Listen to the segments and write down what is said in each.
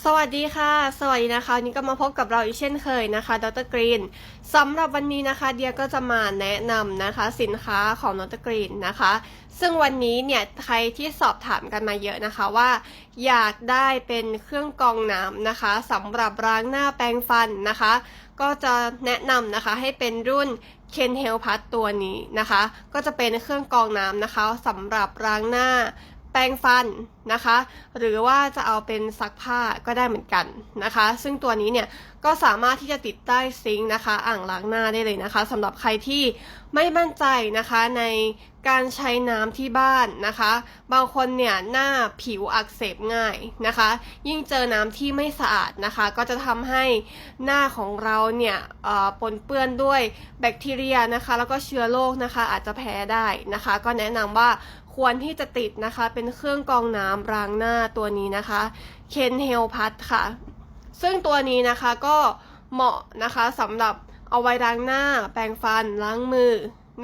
สวัสดีค่ะ สวัสดีนะคะวันนี้ก็มาพบกับเราอีกเช่นเคยนะคะ ดรกรีนสำหรับวันนี้นะคะ เดียก็จะมาแนะนำนะคะ สินค้าของดรกรีนนะคะ ซึ่งวันนี้เนี่ยใครที่สอบถามกันมาเยอะนะคะว่า อยากได้เป็นเครื่องกรองน้ำนะคะสำหรับล้างหน้าแปรงฟันนะคะ ก็จะแนะนำนะคะให้เป็นรุ่น Ken h e l p พัตัวนี้นะคะ ก็จะเป็นเครื่องกรองน้ำนะคะสำหรับล้างหน้า แปรงฟันนะคะ หรือว่าจะเอาเป็นซักผ้าก็ได้เหมือนกันนะคะ ซึ่งตัวนี้เนี่ยก็สามารถที่จะติดใต้ซิงค์นะคะ อ่างล้างหน้าได้เลยนะคะสำหรับใครที่ไม่มั่นใจนะคะในการใช้น้ำที่บ้านนะคะ บางคนเนี่ยหน้าผิวอักเสบง่ายนะคะ ยิ่งเจอน้ำที่ไม่สะอาดนะคะ ก็จะทำให้หน้าของเราเนี่ยปนเปื้อนด้วยแบคทีเรียนะคะ แล้วก็เชื้อโรคนะคะ อาจจะแพ้ได้นะคะ ก็แนะนำว่า ควรที่จะติดนะคะ เป็นเครื่องกรองน้ำล้างหน้าตัวนี้นะคะเคนเฮลพัทค่ะ ซึ่งตัวนี้นะคะก็เหมาะนะคะสำหรับเอาไว้ล้างหน้า แปรงฟัน ล้างมือ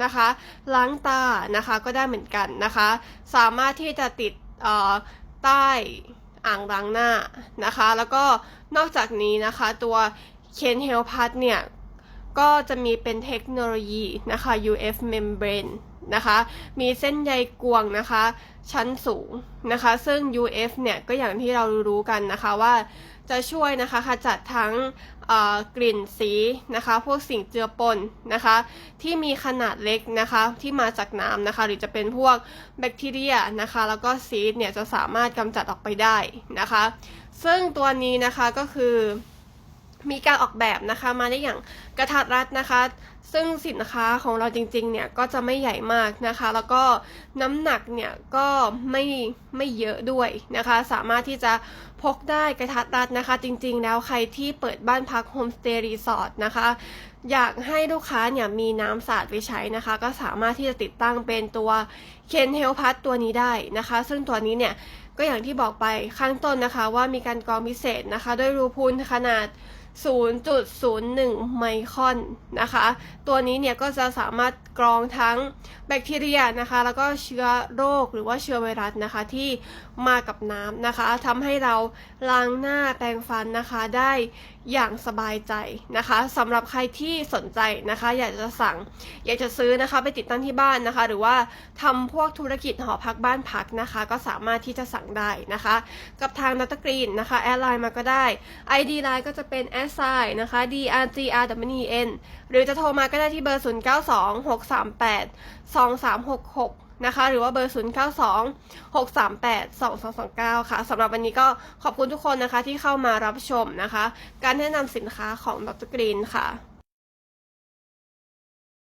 นะคะ ล้างตานะคะก็ได้เหมือนกันนะคะ สามารถที่จะติดใต้อ่างล้างหน้านะคะ แล้วก็นอกจากนี้นะคะตัวเคนเฮลพัทเนี่ย ก็จะมีเป็นเทคโนโลยีนะคะ UF membrane นะคะ มีเส้นใยกวงนะคะ ชั้นสูงนะคะ ซึ่ง UF เนี่ยก็อย่างที่เรารู้กันนะคะว่าจะช่วยนะคะขจัดทั้งกลิ่นสีนะคะ พวกสิ่งเจือปนนะคะ ที่มีขนาดเล็กนะคะที่มาจากน้ำนะคะ หรือจะเป็นพวกแบคทีเรียนะคะ แล้วก็ซีดเนี่ยจะสามารถกำจัดออกไปได้นะคะ ซึ่งตัวนี้นะคะก็คือมีการออกแบบนะคะมาได้อย่างกระทัดรัดนะคะ ซึ่งสินค้าของเราจริงๆ เนี่ยก็จะไม่ใหญ่มากนะคะ แล้วก็น้ำหนักเนี่ยก็ไม่ไม่เยอะด้วยนะคะ สามารถที่จะพกได้กระทัดรัดนะคะ จริงๆ แล้วใครที่เปิดบ้านพักโฮมสเตย์รีสอร์ทนะคะ อยากให้ลูกค้าเนี่ยมีน้ำสะอาดไปใช้นะคะ ก็สามารถที่จะติดตั้งเป็นตัวเคนเฮลพัทตัวนี้ได้นะคะ ซึ่งตัวนี้เนี่ยก็อย่างที่บอกไปข้างต้นนะคะว่ามีการกรองพิเศษนะคะ ด้วยรูพุนขนาด0.01 ไมครอนนะคะตัวนี้เนี่ยก็จะสามารถกรองทั้งแบคทีเรียนะคะ แล้วก็เชื้อโรคหรือว่าเชื้อไวรัสนะคะที่มากับน้ำนะคะทำให้เราล้างหน้าแปรงฟันนะคะได้อย่างสบายใจนะคะสำหรับใครที่สนใจนะคะ อยากจะสั่ง อยากจะซื้อนะคะไปติดตั้งที่บ้านนะคะ หรือว่าทำพวกธุรกิจหอพักบ้านพักนะคะ ก็สามารถที่จะสั่งได้นะคะ กับทางนัตกรีนนะคะแอดไลน์มาก็ได้ ID ไลน์ก็จะเป็น s i นะคะ d r g r w e n หรือจะโทรมาก็ได้ที่เบอร์ 0 9 2 6 3 8 2 3 6 6 นะคะ หรือว่าเบอร์ 0 9 2 6 3 8 2 2 2 9 ค่ะสำหรับวันนี้ก็ขอบคุณทุกคนนะคะที่เข้ามารับชมนะคะ การแนะนำสินค้าของดรกรีนค่ะ